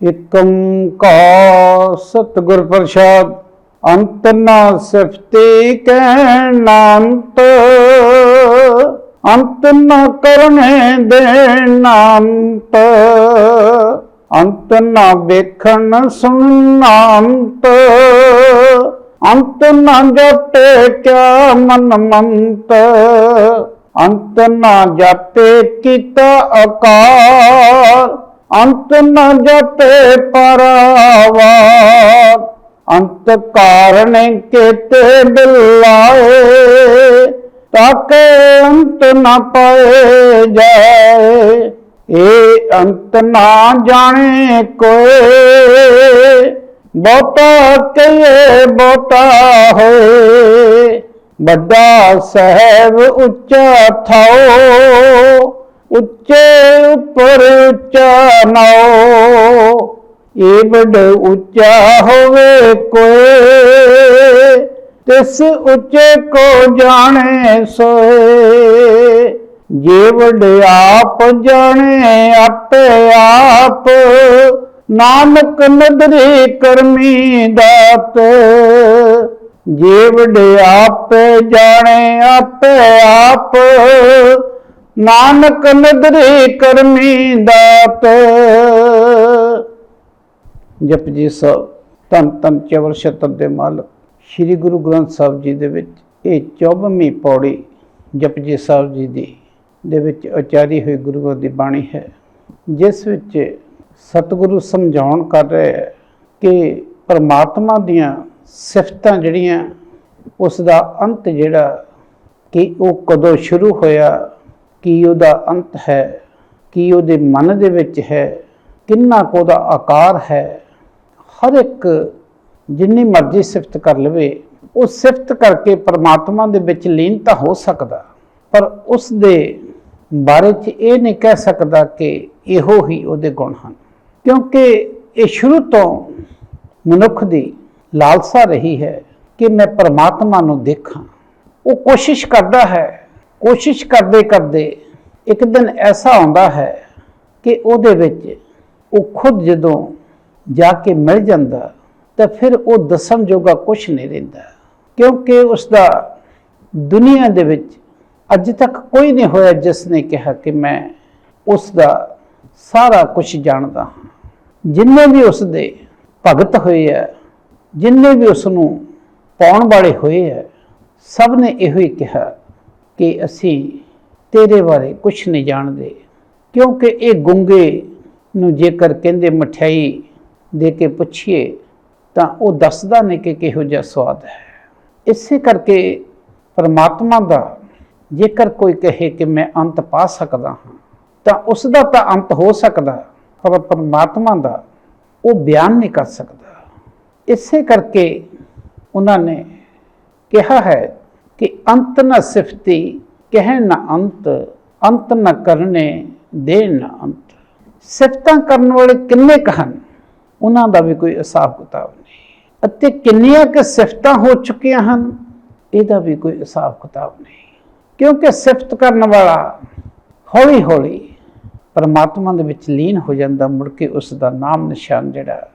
ਇਕੰ ਸਤਿਗੁਰ ਪ੍ਰਸਾਦ, ਅੰਤ ਨਾ ਸਿਫਤੀ ਕਹਿਣਾਂਤ ਅੰਤ ਨਾ ਕਰਨੇ ਦੇਣਾਂਤ ਅੰਤ ਨਾ ਵੇਖਣ ਸੁਣਨਾਂਤ ਅੰਤ ਨਾ ਜਪੇ ਕਿਆ ਮਨ ਮੰਤ, ਅੰਤ ਨਾ ਜਪੇ ਕੀਤਾ ਆਕਾਰ ਅੰਤ ਨ ਜਪੇ ਪਰਾਵਾ ਅੰਤ ਕਾਰਨ ਕੇਤੇ ਬਿਲਾਏ ਤਾਕੇ ਅੰਤ ਨ ਪਾਏ ਜਾਏ। ਏ ਅੰਤ ਨਾ ਜਾਣੇ ਕੋਏ, ਬਹੁਤਾ ਕਹੇ ਬਹੁਤਾ ਹੋਏ। ਵੱਡਾ ਸਹਿਬ ਉੱਚਾ ਥਾਓ ਉੱਚੇ ਉੱਪਰ ਉੱਚਾ ਨਾਓ ਏ ਵੱਡ ਉੱਚਾ ਹੋਵੇ ਕੋਏ, ਤਿਸ ਉੱਚੇ ਕੋ ਜਾਣੇ ਸੋਏ। ਜੇ ਵੱਡ ਆਪ ਜਾਣੇ ਆਪੇ ਆਪ, ਨਾਨਕ ਨਦਰੀ ਕਰਮੀ ਦਾਤ। ਜੇ ਵੱਡ ਆਪੇ ਜਾਣੇ ਆਪੇ ਆਪ ਨਾਨਕ ਨਦਰੀ ਕਰਮੀ ਦਾਤ। ਜਪਜੀ ਸਾਹਿਬ ਤਨ ਤਨ ਚਵਲ ਸ਼ਤਰ ਦੇ ਮਾਲਕ, ਸ੍ਰੀ ਗੁਰੂ ਗ੍ਰੰਥ ਸਾਹਿਬ ਜੀ ਦੇ ਵਿੱਚ ਇਹ 24ਵੀਂ ਪੌੜੀ ਜਪਜੀ ਸਾਹਿਬ ਜੀ ਦੀ, ਦੇ ਵਿੱਚ ਉਚਾਰੀ ਹੋਈ ਗੁਰੂ ਦੀ ਬਾਣੀ ਹੈ, ਜਿਸ ਵਿੱਚ ਸਤਿਗੁਰੂ ਸਮਝਾਉਣ ਕਰ ਰਹੇ ਹੈ ਕਿ ਪਰਮਾਤਮਾ ਦੀਆਂ ਸਿਫਤਾਂ ਜਿਹੜੀਆਂ, ਉਸ ਦਾ ਅੰਤ ਜਿਹੜਾ ਕਿ ਉਹ ਕਦੋਂ ਸ਼ੁਰੂ ਹੋਇਆ ਕੀ ਉਹਦਾ ਅੰਤ ਹੈ? ਕੀ ਉਹਦੇ ਮਨ ਦੇ ਵਿੱਚ ਹੈ? ਕਿੰਨਾ ਕੁ ਉਹਦਾ ਆਕਾਰ ਹੈ? ਹਰ ਇੱਕ ਜਿੰਨੀ ਮਰਜ਼ੀ ਸਿਫਤ ਕਰ ਲਵੇ, ਉਹ ਸਿਫਤ ਕਰਕੇ ਪਰਮਾਤਮਾ ਦੇ ਵਿੱਚ ਲੀਨ ਤਾਂ ਹੋ ਸਕਦਾ, ਪਰ ਉਸ ਦੇ ਬਾਰੇ 'ਚ ਇਹ ਨਹੀਂ ਕਹਿ ਸਕਦਾ ਕਿ ਇਹੋ ਹੀ ਉਹਦੇ ਗੁਣ ਹਨ। ਕਿਉਂਕਿ ਇਹ ਸ਼ੁਰੂ ਤੋਂ ਮਨੁੱਖ ਦੀ ਲਾਲਸਾ ਰਹੀ ਹੈ ਕਿ ਮੈਂ ਪਰਮਾਤਮਾ ਨੂੰ ਦੇਖਾਂ। ਉਹ ਕੋਸ਼ਿਸ਼ ਕਰਦਾ ਹੈ ਕੋਸ਼ਿਸ਼ ਕਰਦੇ ਕਰਦੇ ਇੱਕ ਦਿਨ ਐਸਾ ਆਉਂਦਾ ਹੈ ਕਿ ਉਹਦੇ ਵਿੱਚ ਉਹ ਖੁਦ ਜਦੋਂ ਜਾ ਕੇ ਮਿਲ ਜਾਂਦਾ ਤਾਂ ਫਿਰ ਉਹ ਦੱਸਣ ਜੋਗਾ ਕੁਝ ਨਹੀਂ ਰਹਿੰਦਾ। ਕਿਉਂਕਿ ਉਸ ਦਾ ਦੁਨੀਆ ਦੇ ਵਿੱਚ ਅੱਜ ਤੱਕ ਕੋਈ ਨਹੀਂ ਹੋਇਆ ਜਿਸ ਨੇ ਕਿਹਾ ਕਿ ਮੈਂ ਉਸ ਦਾ ਸਾਰਾ ਕੁਝ ਜਾਣਦਾ ਹਾਂ। ਜਿੰਨੇ ਵੀ ਉਸ ਦੇ ਭਗਤ ਹੋਏ ਆ, ਜਿੰਨੇ ਵੀ ਉਸ ਨੂੰ ਪਾਉਣ ਵਾਲੇ ਹੋਏ ਆ, ਸਭ ਨੇ ਇਹੋ ਹੀ ਕਿਹਾ ਕਿ ਅਸੀਂ ਤੇਰੇ ਬਾਰੇ ਕੁਝ ਨਹੀਂ ਜਾਣਦੇ। ਕਿਉਂਕਿ ਇਹ ਗੁੰਗੇ ਨੂੰ ਜੇਕਰ ਕਹਿੰਦੇ ਮਠਿਆਈ ਦੇ ਕੇ ਪੁੱਛੀਏ, ਤਾਂ ਉਹ ਦੱਸਦਾ ਨਹੀਂ ਕਿ ਕਿਹੋ ਜਿਹਾ ਸਵਾਦ ਹੈ। ਇਸੇ ਕਰਕੇ ਪਰਮਾਤਮਾ ਦਾ ਜੇਕਰ ਕੋਈ ਕਹੇ ਕਿ ਮੈਂ ਅੰਤ ਪਾ ਸਕਦਾ ਹਾਂ, ਤਾਂ ਉਸ ਦਾ ਤਾਂ ਅੰਤ ਹੋ ਸਕਦਾ, ਪਰ ਪਰਮਾਤਮਾ ਦਾ ਉਹ ਬਿਆਨ ਨਹੀਂ ਕਰ ਸਕਦਾ। ਇਸੇ ਕਰਕੇ ਉਹਨਾਂ ਨੇ ਕਿਹਾ ਹੈ ਕਿ ਅੰਤ ਨ ਸਿਫਤੀ ਕਹਿ ਨ ਅੰਤ ਅੰਤ ਨ ਕਰਨੇ ਦੇ ਨ ਅੰਤ। ਸਿਫਤਾਂ ਕਰਨ ਵਾਲੇ ਕਿੰਨੇ ਕੁ ਹਨ? ਉਹਨਾਂ ਦਾ ਵੀ ਕੋਈ ਹਿਸਾਬ ਕਿਤਾਬ ਨਹੀਂ। ਅਤੇ ਕਿੰਨੀਆਂ ਕਿ ਸਿਫਤਾਂ ਹੋ ਚੁੱਕੀਆਂ ਹਨ? ਇਹਦਾ ਵੀ ਕੋਈ ਹਿਸਾਬ ਕਿਤਾਬ ਨਹੀਂ। ਕਿਉਂਕਿ ਸਿਫਤ ਕਰਨ ਵਾਲਾ ਹੌਲੀ ਹੌਲੀ ਪਰਮਾਤਮਾ ਦੇ ਵਿੱਚ ਲੀਨ ਹੋ ਜਾਂਦਾ, ਮੁੜ ਕੇ ਉਸ ਦਾ ਨਾਮ ਨਿਸ਼ਾਨ ਜਿਹੜਾ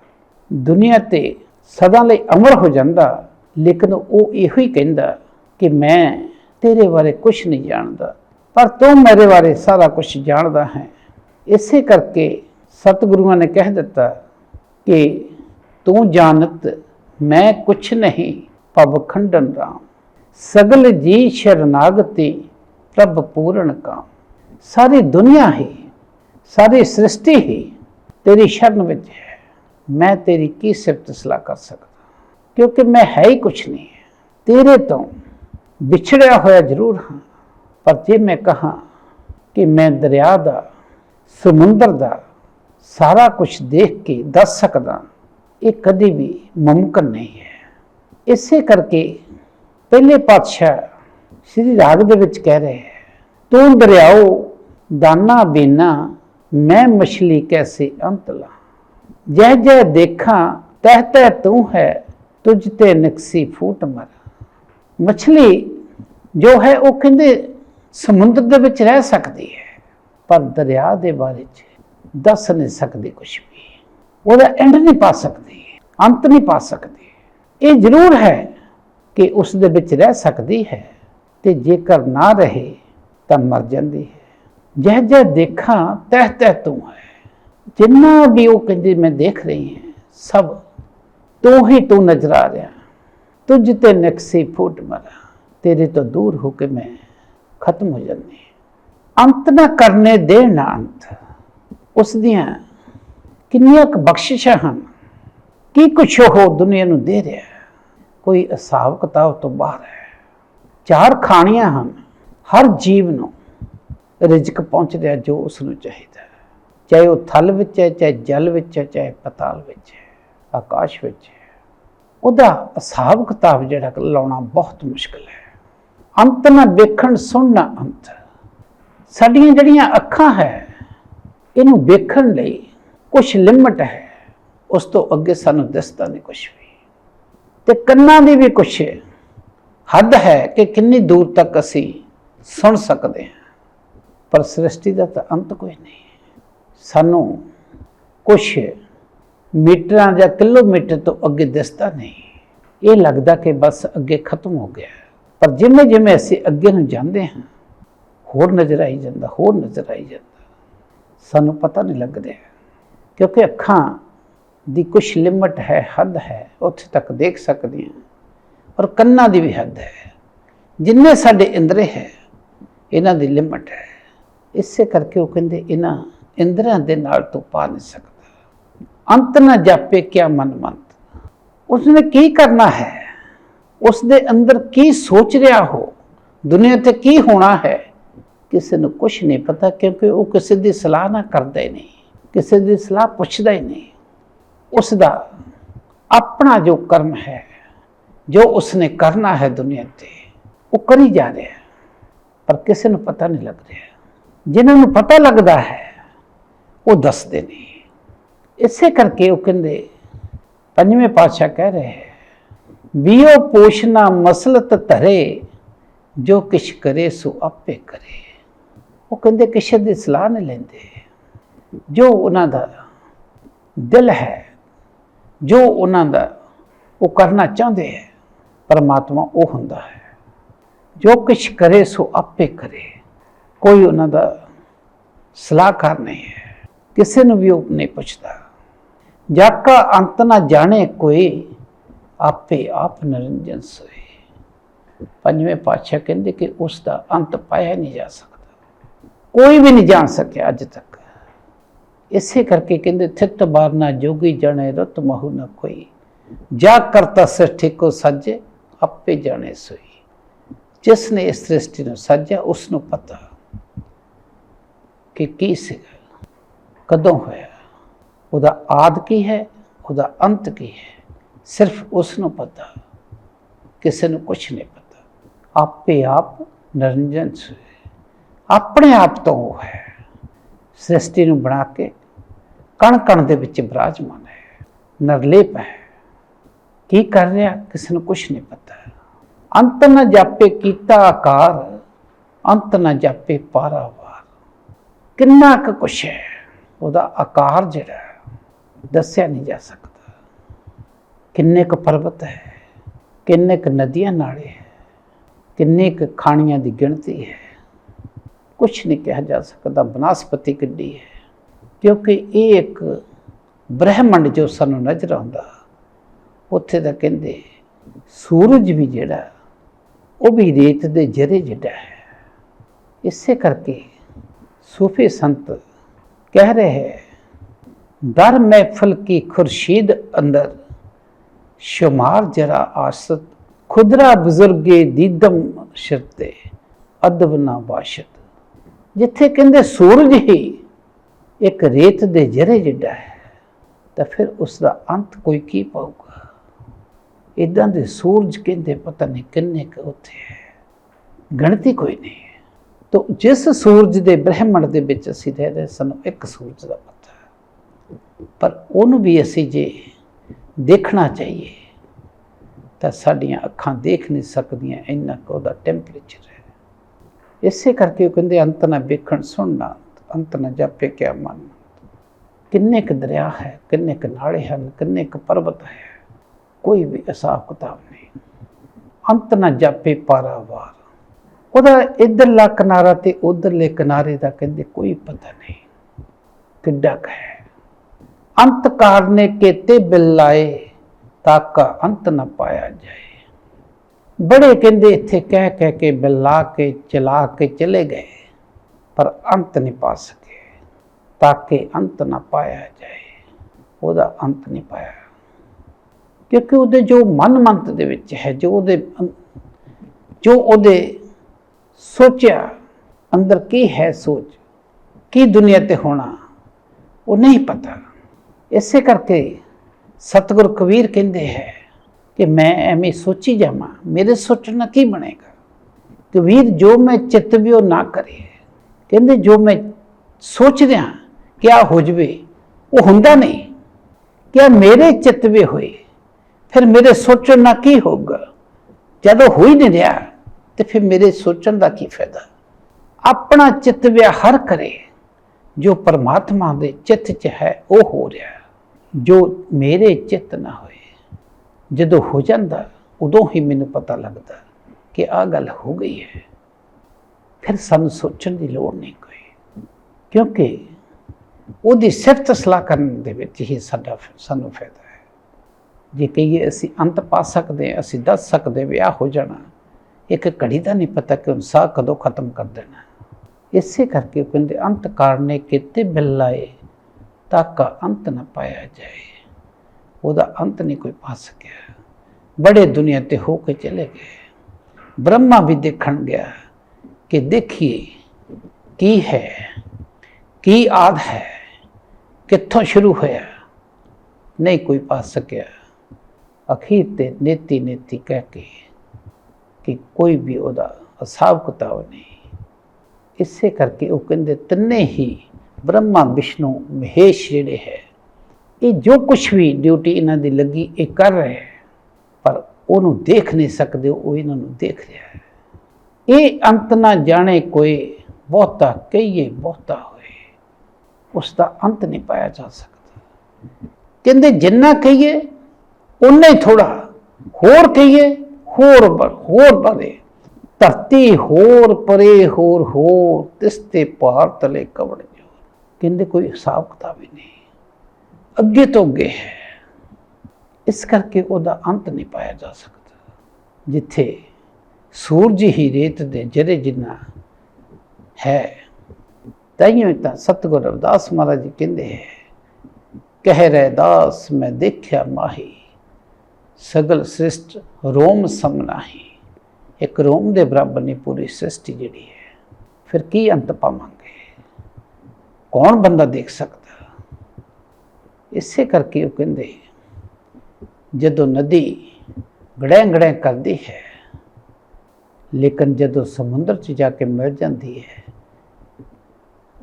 ਦੁਨੀਆ ਤੇ ਸਦਾ ਲਈ ਅਮਰ ਹੋ ਜਾਂਦਾ, ਲੇਕਿਨ ਉਹ ਇਹੋ ਹੀ ਕਹਿੰਦਾ ਕਿ ਮੈਂ ਤੇਰੇ ਬਾਰੇ ਕੁਝ ਨਹੀਂ ਜਾਣਦਾ, ਪਰ ਤੂੰ ਮੇਰੇ ਬਾਰੇ ਸਾਰਾ ਕੁਝ ਜਾਣਦਾ ਹੈ। ਇਸੇ ਕਰਕੇ ਸਤਿਗੁਰੂਆਂ ਨੇ ਕਹਿ ਦਿੱਤਾ ਕਿ ਤੂੰ ਜਾਣਤ, ਮੈਂ ਕੁਛ ਨਹੀਂ ਪਵ ਖੰਡਨ ਰਾਮ। ਸਗਲ ਜੀ ਸ਼ਰਨਾਗਤੀ, ਪ੍ਰਭ ਪੂਰਨ ਕਾਮ। ਸਾਰੀ ਦੁਨੀਆ ਹੀ, ਸਾਰੀ ਸ੍ਰਿਸ਼ਟੀ ਹੀ ਤੇਰੀ ਸ਼ਰਨ ਵਿੱਚ ਹੈ। ਮੈਂ ਤੇਰੀ ਕੀ ਸਿਫਤ ਸਲਾਹ ਕਰ ਸਕਦਾ? ਕਿਉਂਕਿ ਮੈਂ ਹੈ ਹੀ ਕੁਛ ਨਹੀਂ। ਤੇਰੇ ਤੋਂ ਵਿਛੜਿਆ ਹੋਇਆ ਜ਼ਰੂਰ ਹਾਂ, ਪਰ ਜੇ ਮੈਂ ਕਹਾ ਕਿ ਮੈਂ ਦਰਿਆ ਦਾ, ਸਮੁੰਦਰ ਦਾ ਸਾਰਾ ਕੁਝ ਦੇਖ ਕੇ ਦੱਸ ਸਕਦਾ, ਇਹ ਕਦੇ ਵੀ ਮੁਮਕਨ ਨਹੀਂ ਹੈ। ਇਸੇ ਕਰਕੇ ਪਹਿਲੇ ਪਾਤਸ਼ਾਹ ਸ੍ਰੀ ਰਾਗ ਦੇ ਵਿੱਚ ਕਹਿ ਰਹੇ ਹੈ, ਤੂੰ ਦਰਿਆਓ, ਦਾਨਾ ਬੀਨਾ ਮੈਂ ਮਛਲੀ ਕੈਸੇ ਅੰਤ ਲਾ? ਜਹ ਜਹ ਦੇਖਾਂ, ਤਹਿ ਤਹਿ ਤੂੰ ਹੈ, ਤੁਝ ਤੇ ਨਕਸੀ ਫੂਟ ਮਰ। ਮੱਛਲੀ ਜੋ ਹੈ ਉਹ ਕਹਿੰਦੇ ਸਮੁੰਦਰ ਦੇ ਵਿੱਚ ਰਹਿ ਸਕਦੀ ਹੈ, ਪਰ ਦਰਿਆ ਦੇ ਬਾਰੇ ਚ ਦੱਸ ਨਹੀਂ ਸਕਦੀ ਕੁਝ ਵੀ। ਉਹਦਾ ਐਂਡ ਨਹੀਂ ਪਾ ਸਕਦੀ, ਅੰਤ ਨਹੀਂ ਪਾ ਸਕਦੀ। ਇਹ ਜ਼ਰੂਰ ਹੈ ਕਿ ਉਸ ਦੇ ਵਿੱਚ ਰਹਿ ਸਕਦੀ ਹੈ ਤੇ ਜੇਕਰ ਨਾ ਰਹੇ ਤਾਂ ਮਰ ਜਾਂਦੀ ਹੈ। ਜਹ ਜਹ ਦੇਖਾਂ ਤਹ ਤਹ ਤੂੰ ਹੈ। ਜਿੰਨਾ ਵੀ ਉਹ ਕਹਿੰਦੀ ਮੈਂ ਦੇਖ ਰਹੀ ਹਾਂ, ਸਭ ਤੂੰ ਹੀ ਤੂੰ ਨਜ਼ਰ ਆ ਰਿਹਾ। ਤੁਝ ਤੇ ਨਕਸੀ ਫੁੱਟ ਮਰਾ ਤੇਰੇ ਤੋਂ ਦੂਰ ਹੋ ਕੇ ਮੈਂ ਖਤਮ ਹੋ ਜਾਂਦੀ ਅੰਤ ਨਾ ਕਰਨੇ ਦੇ ਨਾ ਅੰਤ ਉਸ ਦੀਆਂ ਕਿੰਨੀਆਂ ਕੁ ਬਖਸ਼ਿਸ਼ਾਂ ਹਨ ਕੀ ਕੁਛ ਉਹ ਦੁਨੀਆ ਨੂੰ ਦੇ ਰਿਹਾ ਕੋਈ ਹਿਸਾਬ ਕਿਤਾਬ ਤੋਂ ਬਾਹਰ ਹੈ ਚਾਰ ਖਾਣੀਆਂ ਹਨ ਹਰ ਜੀਵ ਨੂੰ ਰਿਜ਼ਕ ਪਹੁੰਚ ਰਿਹਾ ਜੋ ਉਸ ਨੂੰ ਚਾਹੀਦਾ ਚਾਹੇ ਉਹ ਥਲ ਵਿੱਚ ਹੈ ਚਾਹੇ ਜਲ ਵਿੱਚ ਹੈ ਚਾਹੇ ਪਤਾਲ ਵਿੱਚ ਹੈ ਆਕਾਸ਼ ਵਿੱਚ ਹੈ ਉਹਦਾ ਹਿਸਾਬ ਕਿਤਾਬ ਜਿਹੜਾ ਲਾਉਣਾ ਬਹੁਤ ਮੁਸ਼ਕਲ ਹੈ। ਅੰਤ ਨਾ ਵੇਖਣ ਸੁਣਨਾ ਅੰਤ। ਸਾਡੀਆਂ ਜਿਹੜੀਆਂ ਅੱਖਾਂ ਹੈ, ਇਹਨੂੰ ਵੇਖਣ ਲਈ ਕੁਝ ਲਿਮਟ ਹੈ। ਉਸ ਤੋਂ ਅੱਗੇ ਸਾਨੂੰ ਦਿਸਦਾ ਨਹੀਂ ਕੁਝ ਵੀ। ਤੇ ਕੰਨਾਂ ਦੀ ਵੀ ਕੁਝ ਹੱਦ ਹੈ ਕਿ ਕਿੰਨੀ ਦੂਰ ਤੱਕ ਅਸੀਂ ਸੁਣ ਸਕਦੇ ਹਾਂ। ਪਰ ਸ੍ਰਿਸ਼ਟੀ ਦਾ ਤਾਂ ਅੰਤ ਕੋਈ ਨਹੀਂ। ਸਾਨੂੰ ਕੁਝ ਮੀਟਰਾਂ ਜਾਂ ਕਿਲੋਮੀਟਰ ਤੋਂ ਅੱਗੇ ਦਿਸਦਾ ਨਹੀਂ। ਇਹ ਲੱਗਦਾ ਕਿ ਬਸ ਅੱਗੇ ਖਤਮ ਹੋ ਗਿਆ ਪਰ ਜਿਵੇਂ ਜਿਵੇਂ ਅਸੀਂ ਅੱਗੇ ਨੂੰ ਜਾਂਦੇ ਹਾਂ, ਹੋਰ ਨਜ਼ਰ ਆਈ ਜਾਂਦਾ, ਹੋਰ ਨਜ਼ਰ ਆਈ ਜਾਂਦਾ। ਸਾਨੂੰ ਪਤਾ ਨਹੀਂ ਲੱਗਦਾ ਕਿਉਂਕਿ ਅੱਖਾਂ ਦੀ ਕੁਝ ਲਿਮਟ ਹੈ, ਹੱਦ ਹੈ, ਉੱਥੇ ਤੱਕ ਦੇਖ ਸਕਦੇ ਹਾਂ। ਔਰ ਕੰਨਾਂ ਦੀ ਵੀ ਹੱਦ ਹੈ। ਜਿੰਨੇ ਸਾਡੇ ਇੰਦਰੇ ਹੈ, ਇਹਨਾਂ ਦੀ ਲਿਮਟ ਹੈ। ਇਸੇ ਕਰਕੇ ਉਹ ਕਹਿੰਦੇ, ਇਹਨਾਂ ਇੰਦਰਾਂ ਦੇ ਨਾਲ ਤੂੰ ਪਾ ਨਹੀਂ ਸਕਦਾ। ਅੰਤ ਨਾ ਜਾਪੇ ਕਿਆ ਮਨ ਮੰਤ ਉਸਨੇ ਕੀ ਕਰਨਾ ਹੈ? ਉਸ ਦੇ ਅੰਦਰ ਕੀ ਸੋਚ ਰਿਹਾ ਹੋ? ਦੁਨੀਆ ਤੇ ਕੀ ਹੋਣਾ ਹੈ? ਕਿਸੇ ਨੂੰ ਕੁਝ ਨਹੀਂ ਪਤਾ ਕਿਉਂਕਿ ਉਹ ਕਿਸੇ ਦੀ ਸਲਾਹ ਨਾ ਕਰਦਾ ਹੀ ਨਹੀਂ। ਕਿਸੇ ਦੀ ਸਲਾਹ ਪੁੱਛਦਾ ਹੀ ਨਹੀਂ। ਉਸ ਦਾ ਆਪਣਾ ਜੋ ਕਰਮ ਹੈ, ਜੋ ਉਸਨੇ ਕਰਨਾ ਹੈ ਦੁਨੀਆ ਤੇ, ਉਹ ਕਰੀ ਜਾ ਰਿਹਾ। ਪਰ ਕਿਸੇ ਨੂੰ ਪਤਾ ਨਹੀਂ ਲੱਗ ਰਿਹਾ। ਜਿਨ੍ਹਾਂ ਨੂੰ ਪਤਾ ਲੱਗਦਾ ਹੈ, ਉਹ ਦੱਸਦੇ ਨਹੀਂ। ਇਸੇ ਕਰਕੇ ਉਹ ਕਹਿੰਦੇ, ਪੰਜਵੇਂ ਪਾਤਸ਼ਾਹ ਕਹਿ ਰਹੇ ਹੈ ਬਿਓ ਪੋਸ਼ਨਾ ਮਸਲਤ ਧਰੇ, ਜੋ ਕਿਛ ਕਰੇ ਸੋ ਆਪੇ ਕਰੇ। ਉਹ ਕਹਿੰਦੇ, ਕਿਸੇ ਦੀ ਸਲਾਹ ਨਹੀਂ ਲੈਂਦੇ। ਜੋ ਉਹਨਾਂ ਦਾ ਦਿਲ ਹੈ, ਜੋ ਉਹਨਾਂ ਦਾ ਉਹ ਕਰਨਾ ਚਾਹੁੰਦੇ ਹੈ, ਪਰਮਾਤਮਾ ਉਹ ਹੁੰਦਾ ਹੈ। ਜੋ ਕੁਛ ਕਰੇ ਸੋ ਆਪੇ ਕਰੇ। ਕੋਈ ਉਹਨਾਂ ਦਾ ਸਲਾਹਕਾਰ ਨਹੀਂ ਹੈ। ਕਿਸੇ ਨੂੰ ਵੀ ਉਹ ਨਹੀਂ ਪੁੱਛਦਾ। ਜਾਕਾ ਅੰਤ ਨਾ ਜਾਣੇ ਕੋਈ, ਆਪੇ ਆਪ ਨਿਰੰਜਨ ਸੋਏ। ਪੰਜਵੇਂ ਪਾਤਸ਼ਾਹ ਕਹਿੰਦੇ ਕਿ ਉਸ ਦਾ ਅੰਤ ਪਾਇਆ ਨਹੀਂ ਜਾ ਸਕਦਾ। ਕੋਈ ਵੀ ਨਹੀਂ ਜਾਣ ਸਕਿਆ ਅੱਜ ਤੱਕ। ਇਸੇ ਕਰਕੇ ਕਹਿੰਦੇ, ਥਿਤ ਬਾਰਨਾ ਜੋਗੀ ਜਾਣੇ, ਰਤ ਮਹੁ ਨਾ ਕੋਈ। ਜਾ ਕਰਤਾ ਸ੍ਰਿਸ਼ਟੀ ਕੋ ਸਾਜੇ, ਆਪੇ ਜਾਣੇ ਸੋਈ। ਜਿਸ ਨੇ ਇਸ ਸ੍ਰਿਸ਼ਟੀ ਨੂੰ ਸਾਜਿਆ, ਉਸ ਨੂੰ ਪਤਾ ਕਿ ਕੀ ਸੀਗਾ, ਕਦੋਂ ਹੋਇਆ। ਆਦ ਕੀ ਹੈ ਉਹਦਾ ਅੰਤ ਕੀ ਹੈ? ਸਿਰਫ ਉਸ ਨੂੰ ਪਤਾ, ਕਿਸੇ ਨੂੰ ਕੁਝ ਨਹੀਂ ਪਤਾ। ਆਪੇ ਆਪ ਨਿਰੰਜਨ ਸੋਏ। ਆਪਣੇ ਆਪ ਤੋਂ ਉਹ ਹੈ। ਸ੍ਰਿਸ਼ਟੀ ਨੂੰ ਬਣਾ ਕੇ ਕਣ ਕਣ ਦੇ ਵਿੱਚ ਬਿਰਾਜਮਾਨ ਹੈ। ਨਿਰਲੇਪ ਹੈ। ਕੀ ਕਰ ਰਿਹਾ, ਕਿਸੇ ਨੂੰ ਕੁਝ ਨਹੀਂ ਪਤਾ। ਅੰਤ ਨਾ ਜਾਪੇ ਕੀਤਾ ਆਕਾਰ, ਅੰਤ ਨਾ ਜਾਪੇ ਪਾਰਾਵਾਰ। ਕਿੰਨਾ ਕੁ ਕੁਛ ਹੈ, ਉਹਦਾ ਆਕਾਰ ਜਿਹੜਾ ਦੱਸਿਆ ਨਹੀਂ ਜਾ ਸਕਦਾ। ਕਿੰਨੇ ਕੁ ਪਰਬਤ ਹੈ, ਕਿੰਨੇ ਕੁ ਨਦੀਆਂ ਨਾਲੇ ਹੈ, ਕਿੰਨੇ ਕੁ ਖਾਣੀਆਂ ਦੀ ਗਿਣਤੀ ਹੈ। ਕੁਛ ਨਹੀਂ ਕਿਹਾ ਜਾ ਸਕਦਾ, ਬਨਸਪਤੀ ਕਿੱਡੀ ਹੈ। ਕਿਉਂਕਿ ਇਹ ਇੱਕ ਬ੍ਰਹਿਮੰਡ ਜੋ ਸਾਨੂੰ ਨਜ਼ਰ ਆਉਂਦਾ, ਉੱਥੇ ਤਾਂ ਕਹਿੰਦੇ ਸੂਰਜ ਵੀ ਜਿਹੜਾ, ਉਹ ਵੀ ਰੇਤ ਦੇ ਜਰੇ ਜਿਹਾ ਹੈ। ਇਸੇ ਕਰਕੇ ਸੂਫੀ ਸੰਤ ਕਹਿ ਰਹੇ ਹੈ ਦਰ ਮਹਿਫਲ ਕੀ ਖੁਰਸ਼ੀਦ ਅੰਦਰ। ਸ਼ੁਮਾਰ ਜਰਾ ਆਸਤ, ਖੁਦਰਾ ਬਜ਼ੁਰਗ ਦੀਦਮ ਸ਼ਰਤੇ, ਅਦਬ ਨਾ ਬਾਸ਼ਤ। ਜਿੱਥੇ ਕਹਿੰਦੇ ਸੂਰਜ ਹੀ ਇੱਕ ਰੇਤ ਦੇ ਜਰੇ ਜਿਹਾ ਹੈ, ਤਾਂ ਫਿਰ ਉਸ ਦਾ ਅੰਤ ਕੋਈ ਕੀ ਪਾਊਗਾ? ਇਦਾਂ ਦੇ ਸੂਰਜ ਕਹਿੰਦੇ ਪਤਾ ਨਹੀਂ ਕਿੰਨੇ ਕੁ ਉੱਥੇ ਹੈ। ਗਿਣਤੀ ਕੋਈ ਨਹੀਂ। ਹੈ ਤੋ ਜਿਸ ਸੂਰਜ ਦੇ ਬ੍ਰਹਿਮੰਡ ਦੇ ਵਿੱਚ ਅਸੀਂ ਰਹਿ ਰਹੇ ਸਾਨੂੰ ਇੱਕ ਸੂਰਜ ਦਾ ਪਤਾ ਪਰ ਉਹਨੂੰ ਵੀ ਅਸੀਂ ਜੇ ਦੇਖਣਾ ਚਾਹੀਏ, ਤਾਂ ਸਾਡੀਆਂ ਅੱਖਾਂ ਦੇਖ ਨਹੀਂ ਸਕਦੀਆਂ, ਇੰਨਾ ਕੁ ਉਹਦਾ ਟੈਂਪਰੇਚਰ ਹੈ। ਇਸੇ ਕਰਕੇ ਉਹ ਕਹਿੰਦੇ, ਅੰਤ ਨਾ ਵੇਖਣ ਸੁਣਨਾ, ਅੰਤ ਨਾ ਜਾਪੇ ਕਿਆ ਮਨ। ਕਿੰਨੇ ਕੁ ਦਰਿਆ ਹੈ, ਕਿੰਨੇ ਕੁ ਨਾਲੇ ਹਨ, ਕਿੰਨੇ ਕੁ ਪਰਬਤ ਹੈ, ਕੋਈ ਵੀ ਹਿਸਾਬ ਕਿਤਾਬ ਨਹੀਂ। ਅੰਤ ਨਾ ਜਾਪੇ ਪਾਰਾਵਾਰ। ਉਹਦਾ ਇਧਰਲਾ ਕਿਨਾਰਾ ਤੇ ਉਧਰਲੇ ਕਿਨਾਰੇ ਦਾ ਕਹਿੰਦੇ ਕੋਈ ਪਤਾ ਨਹੀਂ ਕਿੱਡਾ ਕੁ ਹੈ। ਅੰਤ ਕਾਰਨੇ ਕੇਤੇ ਬਿਲ ਲਾਏ, ਤਾਕਾ ਅੰਤ ਨਾ ਪਾਇਆ ਜਾਏ। ਬੜੇ ਕਹਿੰਦੇ ਇੱਥੇ ਕਹਿ ਕਹਿ ਕੇ ਬਿਲਾ ਕੇ, ਚਲਾ ਕੇ ਚਲੇ ਗਏ, ਪਰ ਅੰਤ ਨਹੀਂ ਪਾ ਸਕੇ ਤਾਂ ਕਿ ਅੰਤ ਨਾ ਪਾਇਆ ਜਾਏ, ਉਹਦਾ ਅੰਤ ਨਹੀਂ ਪਾਇਆ। ਕਿਉਂਕਿ ਉਹਦੇ ਜੋ ਮਨ ਮੰਤ ਦੇ ਵਿੱਚ ਹੈ, ਜੋ ਉਹਦੇ ਜੋ ਉਹਦੇ ਸੋਚਿਆ, ਅੰਦਰ ਕੀ ਹੈ ਸੋਚ, ਕੀ ਦੁਨੀਆ ਤੇ ਹੋਣਾ, ਉਹ ਨਹੀਂ ਪਤਾ। ਇਸੇ ਕਰਕੇ ਸਤਿਗੁਰ ਕਬੀਰ ਕਹਿੰਦੇ ਹੈ ਕਿ ਮੈਂ ਐਵੇਂ ਸੋਚੀ ਜਾਵਾਂ, ਮੇਰੇ ਸੋਚਣ ਨਾਲ ਕੀ ਬਣੇਗਾ? ਕਬੀਰ ਜੋ ਮੈਂ ਚਿੱਤ ਵਿਓ ਨਾ ਕਰੇ, ਕਹਿੰਦੇ ਜੋ ਮੈਂ ਸੋਚ ਸੋਚਦਿਆਂ ਕਿਆ ਹੋ ਜਵੇ, ਉਹ ਹੁੰਦਾ ਨਹੀਂ। ਕਿਆ ਮੇਰੇ ਚਿੱਤ ਵਿੱਚ ਹੋਏ, ਫਿਰ ਮੇਰੇ ਸੋਚਣ ਨਾਲ ਕੀ ਹੋਊਗਾ? ਜਦੋਂ ਹੋ ਹੀ ਨਹੀਂ ਰਿਹਾ, ਤੇ ਫਿਰ ਮੇਰੇ ਸੋਚਣ ਦਾ ਕੀ ਫਾਇਦਾ? ਆਪਣਾ ਚਿੱਤ ਵਿਹਾਰ ਕਰੇ, ਜੋ ਪਰਮਾਤਮਾ ਦੇ ਚਿੱਤ 'ਚ ਹੈ, ਉਹ ਹੋ ਰਿਹਾ। ਜੋ ਮੇਰੇ ਚਿੱਤ ਨਾ ਹੋਏ। ਜਦੋਂ ਹੋ ਜਾਂਦਾ, ਉਦੋਂ ਹੀ ਮੈਨੂੰ ਪਤਾ ਲੱਗਦਾ ਕਿ ਆਹ ਗੱਲ ਹੋ ਗਈ ਹੈ। ਫਿਰ ਸਾਨੂੰ ਸੋਚਣ ਦੀ ਲੋੜ ਨਹੀਂ ਕੋਈ, ਕਿਉਂਕਿ ਉਹਦੀ ਸਿਫਤ ਸਲਾਹ ਕਰਨ ਦੇ ਵਿੱਚ ਹੀ ਸਾਡਾ ਸਾਨੂੰ ਫਾਇਦਾ ਹੈ। ਜੇ ਕਹੀਏ ਅਸੀਂ ਅੰਤ ਪਾ ਸਕਦੇ ਹਾਂ, ਅਸੀਂ ਦੱਸ ਸਕਦੇ ਵੀ ਆਹ ਹੋ ਜਾਣਾ, ਇੱਕ ਘੜੀ ਦਾ ਨਹੀਂ ਪਤਾ ਕਿ ਉਨਸਾ ਕਦੋਂ ਖਤਮ ਕਰ ਦੇਣਾ। ਇਸੇ ਕਰਕੇ ਉਹ ਕਹਿੰਦੇ, ਅੰਤ ਕਾਰਨੇ ਕਿਤੇ ਬਿਲ ਲਾਏ। ਤੱਕ ਅੰਤ ਨਾ ਪਾਇਆ ਜਾਏ। ਉਹਦਾ ਅੰਤ ਨਹੀਂ ਕੋਈ ਪਾ ਸਕਿਆ। ਬੜੇ ਦੁਨੀਆ ਤੇ ਹੋ ਕੇ ਚਲੇ ਗਏ। ਬ੍ਰਹਮਾ ਵੀ ਦੇਖਣ ਗਿਆ ਕਿ ਦੇਖੀਏ, ਕੀ ਹੈ, ਕੀ ਆਦ ਹੈ, ਕਿੱਥੋਂ ਸ਼ੁਰੂ ਹੋਇਆ, ਨਹੀਂ ਕੋਈ ਪਾ ਸਕਿਆ। ਅਖੀਰ ਤੇ ਨੇਤੀ ਨੇਤੀ ਕਹਿ ਕੇ ਕਿ ਕੋਈ ਵੀ ਉਹਦਾ ਹਿਸਾਬ ਕਿਤਾਬ ਨਹੀਂ। ਇਸੇ ਕਰਕੇ ਉਹ ਕਹਿੰਦੇ, ਤਿੰਨੇ ਹੀ ਬ੍ਰਹਮਾ, ਵਿਸ਼ਨੂੰ, ਮਹੇਸ਼ ਜਿਹੜੇ ਹੈ, ਇਹ ਜੋ ਕੁਝ ਵੀ ਡਿਊਟੀ ਇਹਨਾਂ ਦੀ ਲੱਗੀ, ਇਹ ਕਰ ਰਹੇ ਹੈ। ਪਰ ਉਹਨੂੰ ਦੇਖ ਨਹੀਂ ਸਕਦੇ, ਉਹ ਇਹਨਾਂ ਨੂੰ ਦੇਖ ਰਿਹਾ ਹੈ। ਇਹ ਅੰਤ ਨਾ ਜਾਣੇ ਕੋਈ ਬਹੁਤਾ ਕਹੀਏ, ਬਹੁਤਾ ਹੋਏ। ਉਸ ਦਾ ਅੰਤ ਨਹੀਂ ਪਾਇਆ ਜਾ ਸਕਦਾ। ਕਹਿੰਦੇ ਜਿੰਨਾ ਕਹੀਏ ਉਨਾ ਹੀ ਥੋੜਾ ਹੋਰ ਕਹੀਏ, ਹੋਰ ਹੋਰ ਪਰੇ ਧਰਤੀ ਹੋਰ ਪਰੇ, ਹੋਰ ਹੋਰ ਤਿਸ ਤੇ ਪਾਰ ਤਲੇ ਕਵੜ। ਕਹਿੰਦੇ ਕੋਈ ਹਿਸਾਬ ਕਿਤਾਬ ਹੀ ਨਹੀਂ। ਅੱਗੇ ਤੋਂ ਅੱਗੇ ਹੈ। ਇਸ ਕਰਕੇ ਉਹਦਾ ਅੰਤ ਨਹੀਂ ਪਾਇਆ ਜਾ ਸਕਦਾ। ਜਿੱਥੇ ਸੂਰਜ ਹੀ ਰੇਤ ਦੇ ਜਰੇ ਜਿੰਨਾ ਹੈ, ਤਾਈਓ ਤਾਂ ਸਤਿਗੁਰ ਰਵਿਦਾਸ ਮਹਾਰਾਜ ਜੀ ਕਹਿੰਦੇ ਹੈ, ਕਹਿ ਰਹਿ, ਦਾਸ, ਮੈਂ ਦੇਖਿਆ ਮਾਹੀ, ਸਗਲ ਸ੍ਰਿਸ਼ਟ ਰੋਮ ਸਮਨਾਹੀ ਇੱਕ ਰੋਮ ਦੇ ਬਰਾਬਰ ਨਹੀਂ, ਪੂਰੀ ਸ੍ਰਿਸ਼ਟੀ ਜਿਹੜੀ ਹੈ। ਫਿਰ ਕੀ ਅੰਤ ਪਾਵਾਂਗੇ? ਕੌਣ ਬੰਦਾ ਦੇਖ ਸਕਦਾ? ਇਸੇ ਕਰਕੇ ਉਹ ਕਹਿੰਦੇ, ਜਦੋਂ ਨਦੀ ਗੜੈਂ ਗੜੈਂ ਕਰਦੀ ਹੈ, ਲੇਕਿਨ ਜਦੋਂ ਸਮੁੰਦਰ 'ਚ ਜਾ ਕੇ ਮਿਲ ਜਾਂਦੀ ਹੈ,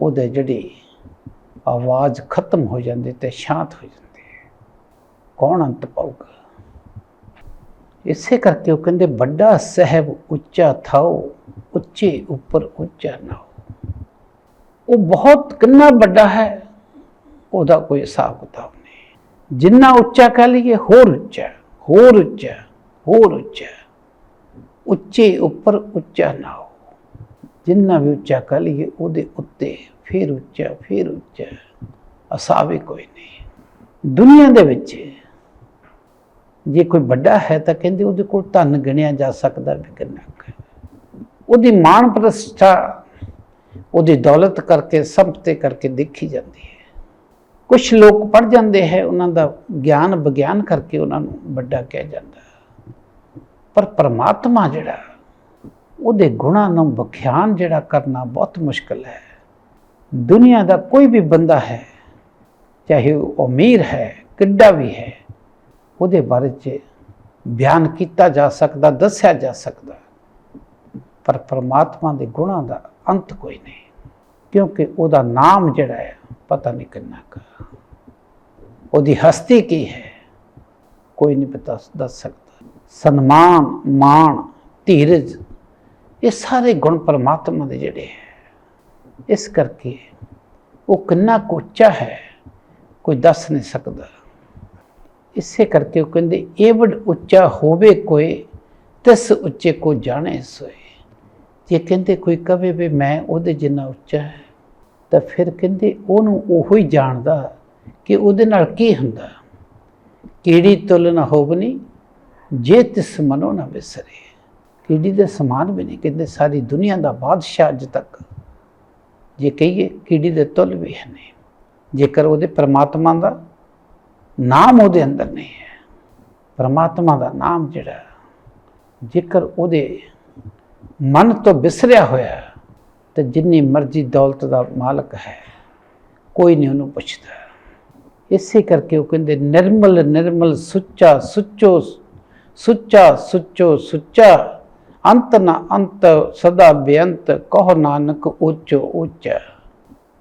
ਉਹਦੇ ਜਿਹੜੀ ਆਵਾਜ਼ ਖਤਮ ਹੋ ਜਾਂਦੀ ਤੇ ਸ਼ਾਂਤ ਹੋ ਜਾਂਦੀ ਹੈ। ਕੌਣ ਅੰਤ ਪਾਊਗਾ? ਇਸੇ ਕਰਕੇ ਉਹ ਕਹਿੰਦੇ, ਵੱਡਾ ਸਹਿਬ ਉੱਚਾ ਥਾਓ ਉੱਚੇ ਉੱਪਰ ਉੱਚਾ ਨਾ ਉਹ ਬਹੁਤ ਕਿੰਨਾ ਵੱਡਾ ਹੈ, ਉਹਦਾ ਕੋਈ ਹਿਸਾਬ ਕਿਤਾਬ ਨਹੀਂ। ਜਿੰਨਾ ਉੱਚਾ ਕਹ ਲਈਏ, ਹੋਰ ਉੱਚਾ ਹੋਰ ਉੱਚਾ ਹੋਰ ਉੱਚਾ। ਉੱਚੇ ਉੱਪਰ ਉੱਚਾ ਨਾ ਹੋ। ਜਿੰਨਾ ਵੀ ਉੱਚਾ ਕਹ ਲਈਏ, ਉਹਦੇ ਉੱਤੇ ਫਿਰ ਉੱਚਾ ਫਿਰ ਉੱਚਾ, ਅਸਾਵੇ ਕੋਈ ਨਹੀਂ। ਦੁਨੀਆ ਦੇ ਵਿੱਚ ਜੇ ਕੋਈ ਵੱਡਾ ਹੈ ਤਾਂ ਕਹਿੰਦੇ ਉਹਦੇ ਕੋਲ ਧਨ ਗਿਣਿਆ ਜਾ ਸਕਦਾ ਵੀ ਕਿੰਨਾ ਉਹਦੀ ਮਾਣ ਪ੍ਰਤਿਸ਼ਠਾ ਉਹਦੀ ਦੌਲਤ ਕਰਕੇ ਸੰਪਤੀ ਕਰਕੇ ਦੇਖੀ ਜਾਂਦੀ ਹੈ। ਕੁਝ ਲੋਕ ਪੜ ਜਾਂਦੇ ਹੈ, ਉਹਨਾਂ ਦਾ ਗਿਆਨ ਵਿਗਿਆਨ ਕਰਕੇ ਉਹਨਾਂ ਨੂੰ ਵੱਡਾ ਕਿਹਾ ਜਾਂਦਾ। ਪਰ ਪਰਮਾਤਮਾ ਜਿਹੜਾ, ਉਹਦੇ ਗੁਣਾਂ ਨੂੰ ਵਿਖਿਆਨ ਜਿਹੜਾ ਕਰਨਾ ਬਹੁਤ ਮੁਸ਼ਕਲ ਹੈ। ਦੁਨੀਆ ਦਾ ਕੋਈ ਵੀ ਬੰਦਾ ਹੈ, ਚਾਹੇ ਉਹ ਅਮੀਰ ਹੈ, ਕਿੱਡਾ ਵੀ ਹੈ, ਉਹਦੇ ਬਾਰੇ 'ਚ ਬਿਆਨ ਕੀਤਾ ਜਾ ਸਕਦਾ, ਦੱਸਿਆ ਜਾ ਸਕਦਾ। ਪਰ ਪਰਮਾਤਮਾ ਦੇ ਗੁਣਾਂ ਦਾ ਅੰਤ ਕੋਈ ਨਹੀਂ, ਕਿਉਂਕਿ ਉਹਦਾ ਨਾਮ ਜਿਹੜਾ ਹੈ, ਪਤਾ ਨਹੀਂ ਕਿੰਨਾ ਕੁ ਉਹਦੀ ਹਸਤੀ ਕੀ ਹੈ, ਕੋਈ ਨਹੀਂ ਪਤਾ, ਦੱਸ ਸਕਦਾ। ਸਨਮਾਨ, ਮਾਣ, ਧੀਰਜ, ਇਹ ਸਾਰੇ ਗੁਣ ਪਰਮਾਤਮਾ ਦੇ ਜਿਹੜੇ ਹੈ। ਇਸ ਕਰਕੇ ਉਹ ਕਿੰਨਾ ਕੁ ਉੱਚਾ ਹੈ, ਕੋਈ ਦੱਸ ਨਹੀਂ ਸਕਦਾ। ਇਸੇ ਕਰਕੇ ਉਹ ਕਹਿੰਦੇ, ਏਵਡ ਉੱਚਾ ਹੋਵੇ ਕੋਈ, ਤਿਸ ਉੱਚੇ ਕੋ ਜਾਣੇ ਸੋਏ। ਜੇ ਕਹਿੰਦੇ ਕੋਈ ਕਵੇ ਵੀ ਮੈਂ ਉਹਦੇ ਜਿੰਨਾ ਉੱਚਾ ਹੈ, ਤਾਂ ਫਿਰ ਕਹਿੰਦੇ ਉਹਨੂੰ ਉਹੋ ਹੀ ਜਾਣਦਾ ਕਿ ਉਹਦੇ ਨਾਲ ਕੀ ਹੁੰਦਾ। ਕੀੜੀ ਤੁਲ ਨਾ ਹੋਵਨੀ ਜੇ ਤਿਸ ਮਨੋ ਨਾ ਵਿਸਰੇ। ਕੀੜੀ ਦੇ ਸਮਾਨ ਵੀ ਨਹੀਂ ਕਹਿੰਦੇ ਸਾਰੀ ਦੁਨੀਆ ਦਾ ਬਾਦਸ਼ਾਹ ਅੱਜ ਤੱਕ। ਜੇ ਕਹੀਏ ਕੀੜੀ ਦੇ ਤੁਲ ਵੀ ਹੈ ਨਹੀਂ ਜੇਕਰ ਉਹਦੇ ਪਰਮਾਤਮਾ ਦਾ ਨਾਮ ਉਹਦੇ ਅੰਦਰ ਨਹੀਂ ਹੈ। ਪਰਮਾਤਮਾ ਦਾ ਨਾਮ ਜਿਹੜਾ, ਜੇਕਰ ਉਹਦੇ ਮਨ ਤੋਂ ਵਿਸਰਿਆ ਹੋਇਆ ਤੇ ਜਿੰਨੀ ਮਰਜ਼ੀ ਦੌਲਤ ਦਾ ਮਾਲਕ ਹੈ, ਕੋਈ ਨਹੀਂ ਉਹਨੂੰ ਪੁੱਛਦਾ। ਇਸੇ ਕਰਕੇ ਉਹ ਕਹਿੰਦੇ, ਨਿਰਮਲ ਨਿਰਮਲ ਸੁੱਚਾ, ਸੁੱਚੋ ਸੁੱਚਾ ਸੁੱਚੋ, ਸੁੱਚਾ, ਅੰਤ ਨਾ ਅੰਤ, ਸਦਾ ਬੇਅੰਤ, ਕਹੋ ਨਾਨਕ ਉੱਚੋ, ਉੱਚ।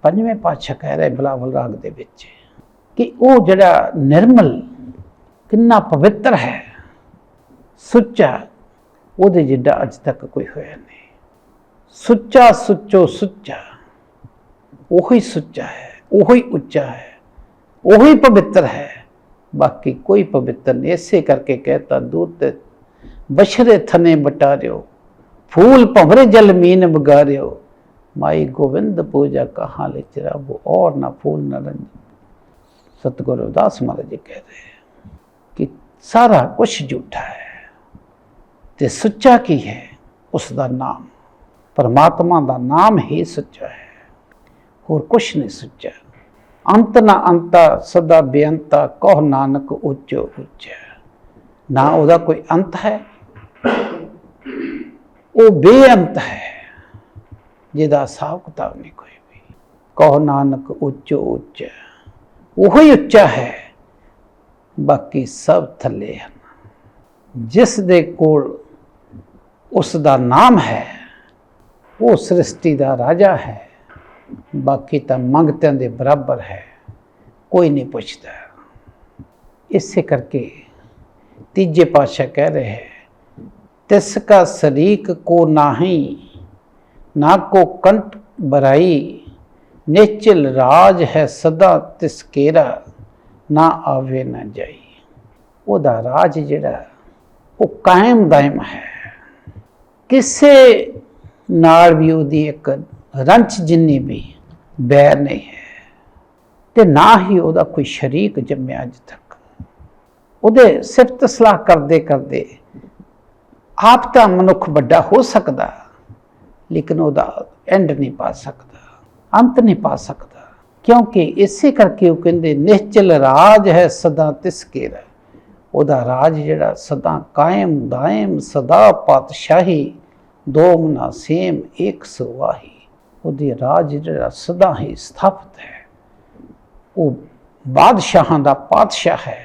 ਪੰਜਵੇਂ ਪਾਤਸ਼ਾਹ ਕਹਿ ਰਹੇ ਬਲਾਵਲ ਰਾਗ ਦੇ ਵਿੱਚ ਕਿ ਉਹ ਜਿਹੜਾ ਨਿਰਮਲ ਕਿੰਨਾ ਪਵਿੱਤਰ ਹੈ, ਸੁੱਚਾ ਉਹਦੇ ਜਿੱਡਾ ਅੱਜ ਤੱਕ ਕੋਈ ਹੋਇਆ ਨਹੀਂ। ਸੁੱਚਾ ਸੁੱਚੋ ਸੁੱਚਾ, ਉਹੀ ਸੁੱਚਾ ਹੈ, ਉਹੀ ਉੱਚਾ ਹੈ, ਉਹੀ ਪਵਿੱਤਰ ਹੈ। ਬਾਕੀ ਕੋਈ ਪਵਿੱਤਰ ਨਹੀਂ, ਇਸੇ ਕਰਕੇ ਕਹਤਾ, ਦੂਤ ਬਸ਼ਰੇ ਥਨੇ ਬਟਾਰਿਓ ਫੂਲ ਭਵਰੇ ਜਲ ਮੀਨ ਬਗਾਰਿਓ ਮਾਈ ਗੋਵਿੰਦ ਪੂਜਾ ਕਹਾਂ ਲੈ ਚਰਾਬੋ ਔਰ ਨਾ ਫੂਲ ਨਾ ਰੰਜ ਸਤਗੁਰੂ ਰਵਿਦਾਸ ਮਹਾਰਾਜ ਜੀ ਕਹਿ ਰਹੇ ਕਿ ਸਾਰਾ ਕੁਝ ਝੂਠਾ ਹੈ। ਤੇ ਸੱਚਾ ਕੀ ਹੈ? ਉਸ ਦਾ ਨਾਮ। ਪਰਮਾਤਮਾ ਦਾ ਨਾਮ ਹੀ ਸੱਚਾ ਹੈ। ਹੋਰ ਕੁਝ ਨਹੀਂ ਸੱਚਾ। ਅੰਤ ਨਾ ਅੰਤਾ, ਸਦਾ ਬੇਅੰਤਾ, ਕਹ ਨਾਨਕ ਉੱਚ ਉੱਚ। ਨਾ ਉਹਦਾ ਕੋਈ ਅੰਤ ਹੈ। ਉਹ ਬੇਅੰਤ ਹੈ, ਜਿਹਦਾ ਹਿਸਾਬ ਕਿਤਾਬ ਨਹੀਂ ਕੋਈ ਵੀ। ਕਹ ਨਾਨਕ ਉੱਚ ਉੱਚ। ਉਹ ਹੀ ਉੱਚਾ ਹੈ, ਬਾਕੀ ਸਭ ਥੱਲੇ ਹਨ। ਜਿਸ ਦੇ ਕੋਲ ਉਸ ਦਾ ਨਾਮ ਹੈ। ਉਹ ਸ੍ਰਿਸ਼ਟੀ ਦਾ ਰਾਜਾ ਹੈ। ਬਾਕੀ ਤਾਂ ਮੰਗਤਿਆਂ ਦੇ ਬਰਾਬਰ ਹੈ। ਕੋਈ ਨਹੀਂ ਪੁੱਛਦਾ। ਇਸੇ ਕਰਕੇ ਤੀਜੇ ਪਾਤਸ਼ਾਹ ਕਹਿ ਰਹੇ ਹੈ, ਤਿਸ ਕਾ ਸਰੀਕ ਕੋ ਨਾਹੀ, ਨਾ ਕੋ ਕੰਟ ਬਰਾਈ, ਨਿਚਲ ਰਾਜ ਹੈ ਸਦਾ ਤਿਸ ਕੇਰਾ, ਨਾ ਆਵੇ ਨਾ ਜਾਈ। ਉਹਦਾ ਰਾਜ ਜਿਹੜਾ, ਉਹ ਕਾਇਮ ਦਾਇਮ ਹੈ। ਕਿਸੇ ਨਾਲ ਵੀ ਉਹਦੀ ਇੱਕ ਰੰਚ ਜਿੰਨੀ ਵੀ ਬੈਰ ਨਹੀਂ ਹੈ ਤੇ ਨਾ ਹੀ ਉਹਦਾ ਕੋਈ ਸ਼ਰੀਕ ਜੰਮਿਆ ਅੱਜ ਤੱਕ। ਉਹਦੇ ਸਿਫਤ ਸਲਾਹ ਕਰਦੇ ਕਰਦੇ ਆਪ ਤਾਂ ਮਨੁੱਖ ਵੱਡਾ ਹੋ ਸਕਦਾ, ਲੇਕਿਨ ਉਹਦਾ ਐਂਡ ਨਹੀਂ ਪਾ ਸਕਦਾ, ਅੰਤ ਨਹੀਂ ਪਾ ਸਕਦਾ। ਕਿਉਂਕਿ ਇਸੇ ਕਰਕੇ ਉਹ ਕਹਿੰਦੇ, ਨਿਸ਼ਚਲ ਰਾਜ ਹੈ ਸਦਾ ਤਿਸ ਕੇਰਾ। ਉਹਦਾ ਰਾਜ ਜਿਹੜਾ ਸਦਾ ਕਾਇਮ, ਦਾਇਮ, ਸਦਾ ਪਾਤਸ਼ਾਹੀ, ਦੋ ਮਨਾ ਸੇਮ, ਇੱਕ ਸਵਾਹੀ। ਉਹਦੀ ਰਾਜ ਜਿਹੜਾ ਸਦਾ ਹੀ ਸਥਾਪਿਤ ਹੈ। ਉਹ ਬਾਦਸ਼ਾਹਾਂ ਦਾ ਪਾਤਸ਼ਾਹ ਹੈ।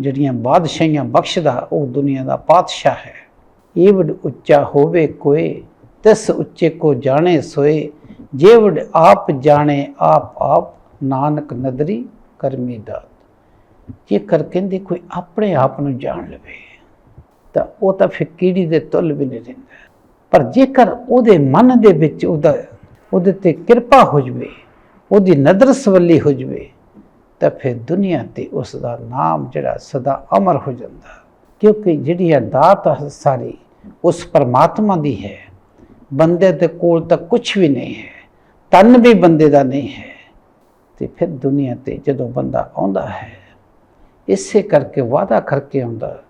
ਜਿਹੜੀਆਂ ਬਾਦਸ਼ਾਹੀਆਂ ਬਖਸ਼ਦਾ, ਉਹ ਦੁਨੀਆ ਦਾ ਪਾਤਸ਼ਾਹ ਹੈ। ਇਹ ਉੱਚਾ ਹੋਵੇ ਕੋਈ ਤਿਸ ਉੱਚੇ ਕੋ ਜਾਣੇ ਸੋਏ। ਜੇਵਡ ਆਪ ਜਾਣੇ, ਆਪ ਆਪ ਨਾਨਕ ਨਦਰੀ, ਕਰਮੀ ਦਾ ਜੇਕਰ ਕਹਿੰਦੇ ਕੋਈ ਆਪਣੇ ਆਪ ਨੂੰ ਜਾਣ ਲਵੇ, ਤਾਂ ਉਹ ਤਾਂ ਫਿਰ ਕੀੜੀ ਦੇ ਤੁਲ ਵੀ ਨਹੀਂ ਰਹਿੰਦਾ ਪਰ ਜੇਕਰ ਉਹਦੇ ਮਨ ਦੇ ਵਿੱਚ ਉਹਦਾ, ਉਹਦੇ ਤੇ ਕਿਰਪਾ ਹੋ ਜਵੇ, ਉਹਦੀ ਨਦਰ ਸਵੱਲੀ ਹੋ ਜਵੇ, ਤਾਂ ਫਿਰ ਦੁਨੀਆ ਤੇ ਉਸ ਦਾ ਨਾਮ ਜਿਹੜਾ ਸਦਾ ਅਮਰ ਹੋ ਜਾਂਦਾ। ਕਿਉਂਕਿ ਜਿਹੜੀ ਇਹ ਦਾਤ ਸਾਰੀ, ਉਸ ਪਰਮਾਤਮਾ ਦੀ ਹੈ। ਬੰਦੇ ਦੇ ਕੋਲ ਤਾਂ ਕੁਝ ਵੀ ਨਹੀਂ ਹੈ, ਤਨ ਵੀ ਬੰਦੇ ਦਾ ਨਹੀਂ ਹੈ। ਤੇ ਫਿਰ ਦੁਨੀਆ ਤੇ ਜਦੋਂ ਬੰਦਾ ਆਉਂਦਾ ਹੈ ਇਸੇ ਕਰਕੇ ਵਾਦਾ ਕਰਕੇ ਆਉਂਦਾ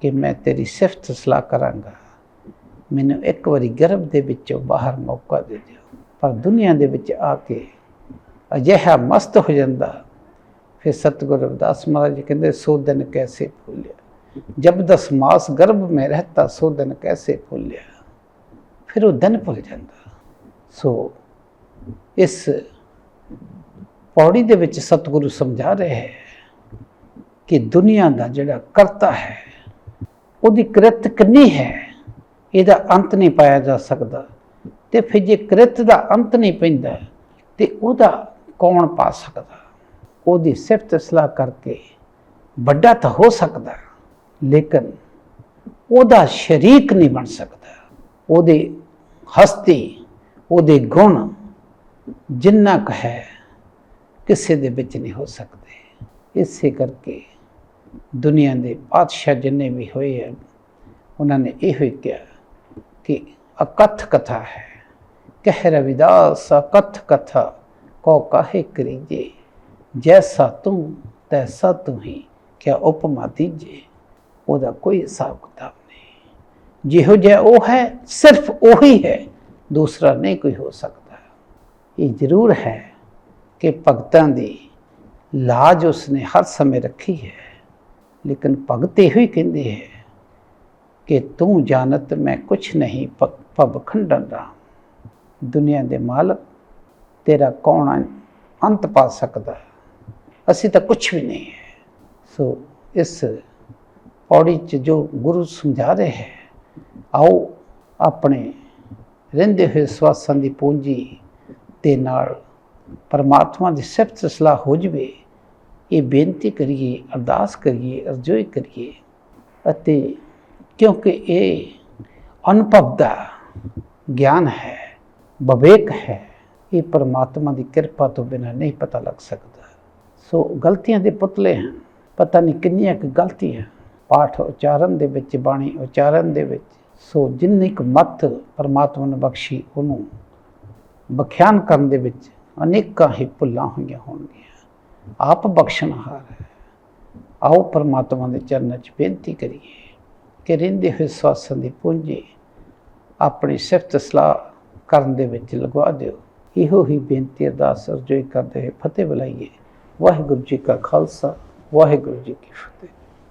ਕਿ ਮੈਂ ਤੇਰੀ ਸਿਫਤ ਸਲਾਹ ਕਰਾਂਗਾ। ਮੈਨੂੰ ਇੱਕ ਵਾਰੀ ਗਰਭ ਦੇ ਵਿੱਚੋਂ ਬਾਹਰ ਮੌਕਾ ਦੇ ਦਿਓ। ਪਰ ਦੁਨੀਆ ਦੇ ਵਿੱਚ ਆ ਕੇ ਅਜਿਹਾ ਮਸਤ ਹੋ ਜਾਂਦਾ। ਫਿਰ ਸਤਗੁਰ ਰਵਿਦਾਸ ਮਹਾਰਾਜ ਜੀ ਕਹਿੰਦੇ ਸੋਦਨ ਕੈਸੇ ਭੁੱਲਿਆ? ਜਬ ਦਸ ਮਾਸ ਗਰਭ ਮੇ ਰਹਤਾ ਸੋਦਨ ਕੈਸੇ ਭੁੱਲਿਆ? ਫਿਰ ਉਹ ਦਿਨ ਭੁੱਲ ਜਾਂਦਾ। ਸੋ ਇਸ ਪੌੜੀ ਦੇ ਵਿੱਚ ਸਤਗੁਰੂ ਸਮਝਾ ਰਿਹਾ ਹੈ ਕਿ ਦੁਨੀਆ ਦਾ ਜਿਹੜਾ ਕਰਤਾ ਹੈ, ਉਹਦੀ ਕਿਰਤ ਕਿੰਨੀ ਹੈ, ਇਹਦਾ ਅੰਤ ਨਹੀਂ ਪਾਇਆ ਜਾ ਸਕਦਾ। ਤੇ ਫਿਰ ਜੇ ਕਿਰਤ ਦਾ ਅੰਤ ਨਹੀਂ ਪੈਂਦਾ, ਤੇ ਉਹਦਾ ਕੌਣ ਪਾ ਸਕਦਾ? ਉਹਦੀ ਸਿਫਤ ਸਲਾਹ ਕਰਕੇ ਵੱਡਾ ਤਾਂ ਹੋ ਸਕਦਾ, ਲੇਕਿਨ ਉਹਦਾ ਸ਼ਰੀਕ ਨਹੀਂ ਬਣ ਸਕਦਾ। ਉਹਦੇ ਹਸਤੀ, ਉਹਦੇ ਗੁਣ ਜਿੰਨਾ ਕੁ ਹੈ, ਕਿਸੇ ਦੇ ਵਿੱਚ ਨਹੀਂ ਹੋ ਸਕਦੇ। ਇਸੇ ਕਰਕੇ ਦੁਨੀਆ ਦੇ ਪਾਤਸ਼ਾਹ ਜਿੰਨੇ ਵੀ ਹੋਏ ਹਨ ਉਹਨਾਂ ਨੇ ਇਹੋ ਹੀ ਕਿਹਾ ਕਿ ਅਕਥ ਕਥਾ ਹੈ। ਕਹਿ ਰਵਿਦਾਸ, ਅਕਥ ਕਥਾ ਕੋ ਕਾਹੇ ਕਰੀਜੇ? ਜੈਸਾ ਤੂੰ, ਤੈਸਾ ਤੂੰ ਹੀ ਕਿਆ ਉਪਮਾ ਦੀਜੇ? ਉਹਦਾ ਕੋਈ ਹਿਸਾਬ ਕਿਤਾਬ ਨਹੀਂ। ਜਿਹੋ ਜਿਹਾ ਉਹ ਹੈ, ਸਿਰਫ ਉਹੀ ਹੈ, ਦੂਸਰਾ ਨਹੀਂ ਕੋਈ ਹੋ ਸਕਦਾ। ਇਹ ਜ਼ਰੂਰ ਹੈ ਕਿ ਭਗਤਾਂ ਦੀ ਲਾਜ ਉਸਨੇ ਹਰ ਸਮੇਂ ਰੱਖੀ ਹੈ। ਲੇਕਿਨ ਭਗਤ ਇਹੋ ਹੀ ਕਹਿੰਦੇ ਹੈ ਕਿ ਤੂੰ ਜਾਣਤ ਮੈਂ ਕੁਛ ਨਹੀਂ ਪ- ਖੰਡਨ ਰਾਮ। ਦੁਨੀਆ ਦੇ ਮਾਲਕ, ਤੇਰਾ ਕੌਣ ਅੰਤ ਪਾ ਸਕਦਾ ਅਸੀਂ ਤਾਂ ਕੁਛ ਵੀ ਨਹੀਂ ਹੈ। ਸੋ ਇਸ ਪੌੜੀ 'ਚ ਜੋ ਗੁਰੂ ਸਮਝਾ ਰਹੇ ਹੈ, ਆਓ ਆਪਣੇ ਰਹਿੰਦੇ ਹੋਏ ਸਵਾਸਾਂ ਦੀ ਪੂੰਜੀ ਦੇ ਨਾਲ ਪਰਮਾਤਮਾ ਦੀ ਸਿਫਤ ਸਲਾਹ ਹੋ ਜਵੇ। ਇਹ ਬੇਨਤੀ ਕਰੀਏ, ਅਰਦਾਸ ਕਰੀਏ, ਅਰਜ਼ੋਈ ਕਰੀਏ ਅਤੇ ਕਿਉਂਕਿ ਇਹ ਅਨੁਭਵ ਦਾ ਗਿਆਨ ਹੈ, ਵਿਵੇਕ ਹੈ, ਇਹ ਪਰਮਾਤਮਾ ਦੀ ਕਿਰਪਾ ਤੋਂ ਬਿਨਾਂ ਨਹੀਂ ਪਤਾ ਲੱਗ ਸਕਦਾ। ਸੋ ਗਲਤੀਆਂ ਦੇ ਪੁਤਲੇ ਹਨ, ਪਤਾ ਨਹੀਂ ਕਿੰਨੀਆਂ ਕੁ ਗਲਤੀਆਂ, ਪਾਠ ਉਚਾਰਨ ਦੇ ਵਿੱਚ, ਬਾਣੀ ਉਚਾਰਨ ਦੇ ਵਿੱਚ। ਸੋ ਜਿੰਨੀ ਕੁ ਮਤ ਪਰਮਾਤਮਾ ਨੇ ਬਖਸ਼ੀ, ਉਹਨੂੰ ਬਖਿਆਨ ਕਰਨ ਦੇ ਵਿੱਚ ਅਨੇਕਾਂ ਹੀ ਭੁੱਲਾਂ ਹੋਈਆਂ ਹੋਣਗੀਆਂ। ਆਪ ਬਖਸ਼ਣਹਾਰ ਹੈ। ਆਓ ਪਰਮਾਤਮਾ ਦੇ ਚਰਨਾਂ 'ਚ ਬੇਨਤੀ ਕਰੀਏ ਕਿ ਰਹਿੰਦੇ ਹੋਏ ਸਵਾਸਾਂ ਦੀ ਪੂੰਜੀ ਆਪਣੀ ਸਿਫਤ ਸਲਾਹ ਕਰਨ ਦੇ ਵਿੱਚ ਲਗਵਾ ਦਿਓ। ਇਹੋ ਹੀ ਬੇਨਤੀ ਅਰਦਾਸ ਅਰਜ਼ੋਈ ਕਰਦੇ ਹੋਏ ਫਤਿਹ ਬੁਲਾਈਏ। ਵਾਹਿਗੁਰੂ ਜੀ ਕਾ ਖਾਲਸਾ, ਵਾਹਿਗੁਰੂ ਜੀ ਕੀ ਫਤਿਹ।